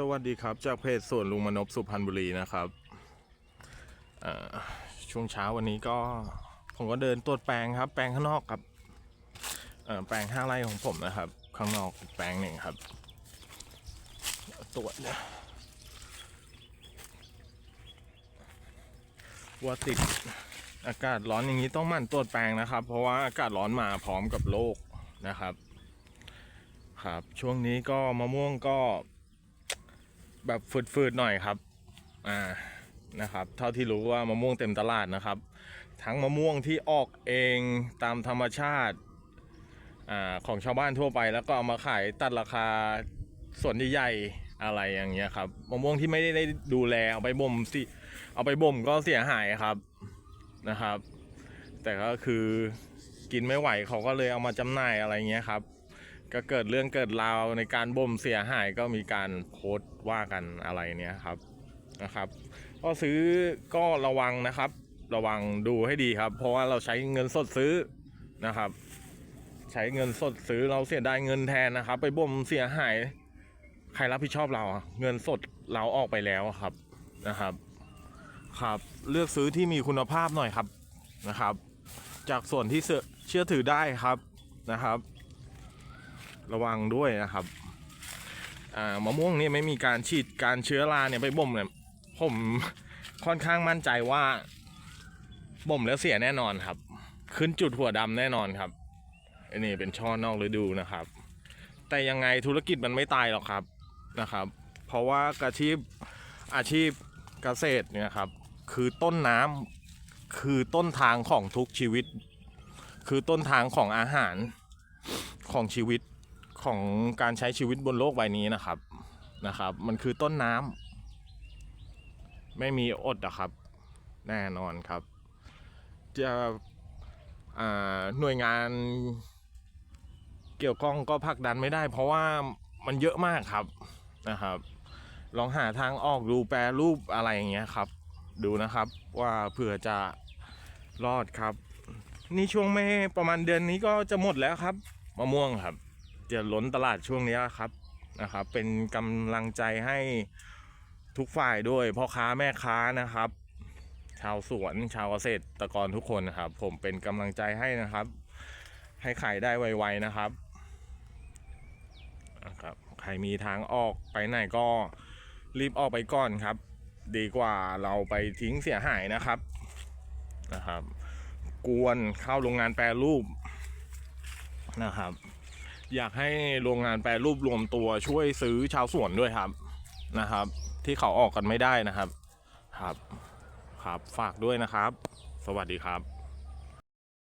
สวัสดีครับ จากเพจสวนลุงมนพสุพรรณบุรีนะครับช่วงเช้าวันนี้ก็ผมก็เดินตรวจแปลงครับ แปลงข้างนอกครับแปลงห้าไร่ของผมนะครับ ข้างนอกแปลงหนึ่งครับ ตรวจว่าติดอากาศร้อนอย่างนี้ต้องมั่นตรวจแปลงนะครับ เพราะว่าอากาศร้อนมาพร้อมกับโรคนะครับ ครับ ช่วงนี้ก็มะม่วงก็ แบบฝืดๆหน่อยครับ อ่านะครับ เท่าที่รู้ว่ามะม่วงเต็มตลาดนะครับ ทั้งมะม่วงที่ออกเองตามธรรมชาติอ่าของชาวบ้านทั่วไป แล้วก็เอามาขายตัดราคาส่วนใหญ่ๆอะไรอย่างเงี้ยครับมะม่วงที่ไม่ได้ดูแลเอาไปบ่มสิเอาไปบ่มก็เสียหายครับนะครับ แต่ก็คือกินไม่ไหวเขาก็เลยเอามาจำหน่ายอะไรเงี้ยครับ ก็เกิดเรื่องเกิดราวในการบ่มเสียหายก็มีการโพสต์ว่ากันอะไรเนี่ยครับนะครับก็ซื้อก็ระวังนะครับ ระวังดูให้ดีครับ เพราะว่าเราใช้เงินสดซื้อนะครับ ใช้เงินสดซื้อเราเสียดายเงินแทนนะครับ ไปบ่มเสียหาย ใครรับผิดชอบเรา เงินสดเราออกไปแล้วครับนะครับ ครับเลือกซื้อที่มีคุณภาพหน่อยครับนะครับ จากส่วนที่เชื่อถือได้ครับนะครับ ระวังด้วยนะครับมะม่วงนี่ไม่มีการฉีดการเชื้อราเนี่ยไปบ่มเนี่ยผมค่อนข้างมั่นใจว่าบ่มแล้วเสียแน่นอนครับ ขึ้นจุดหัวดำแน่นอนครับอันนี้เป็นช่อนอกฤดูนะครับ แต่ยังไงธุรกิจมันไม่ตายหรอกครับนะครับ เพราะว่าอาชีพอาชีพเกษตรเนี่ยครับ คือต้นน้ำคือต้นทางของทุกชีวิต คือต้นทางของอาหารของชีวิต ของการใช้ชีวิตบนโลกใบนี้นะครับนะครับ มันคือต้นน้ำไม่มีอดอะครับ แน่นอนครับ จะหน่วยงานเกี่ยวข้องก็ผลักดันไม่ได้ เพราะว่ามันเยอะมากครับนะครับ ลองหาทางออกดูแปรรูปอะไรอย่างเงี้ยครับ ดูนะครับว่าเผื่อจะรอดครับ นี่ช่วงไม่ประมาณเดือนนี้ก็จะหมดแล้วครับมะม่วงครับ จะล้นตลาดช่วงนี้ครับนะครับ เป็นกำลังใจให้ทุกฝ่ายด้วยพ่อค้าแม่ค้านะครับ ชาวสวนชาวเกษตรกรทุกคนนะครับ ผมเป็นกำลังใจให้นะครับ ให้ขายได้ไวๆนะครับนะครับ ใครมีทางออกไปไหนก็รีบออกไปก่อนครับ ดีกว่าเราไปทิ้งเสียหายนะครับนะครับ กวนเข้าโรงงานแปรรูปนะครับ อยากให้โรงงานแปรรูปรวมตัวช่วยซื้อชาวสวนด้วยครับนะครับ ที่เขาออกกันไม่ได้นะครับ ครับ ครับฝากด้วยนะครับ สวัสดีครับ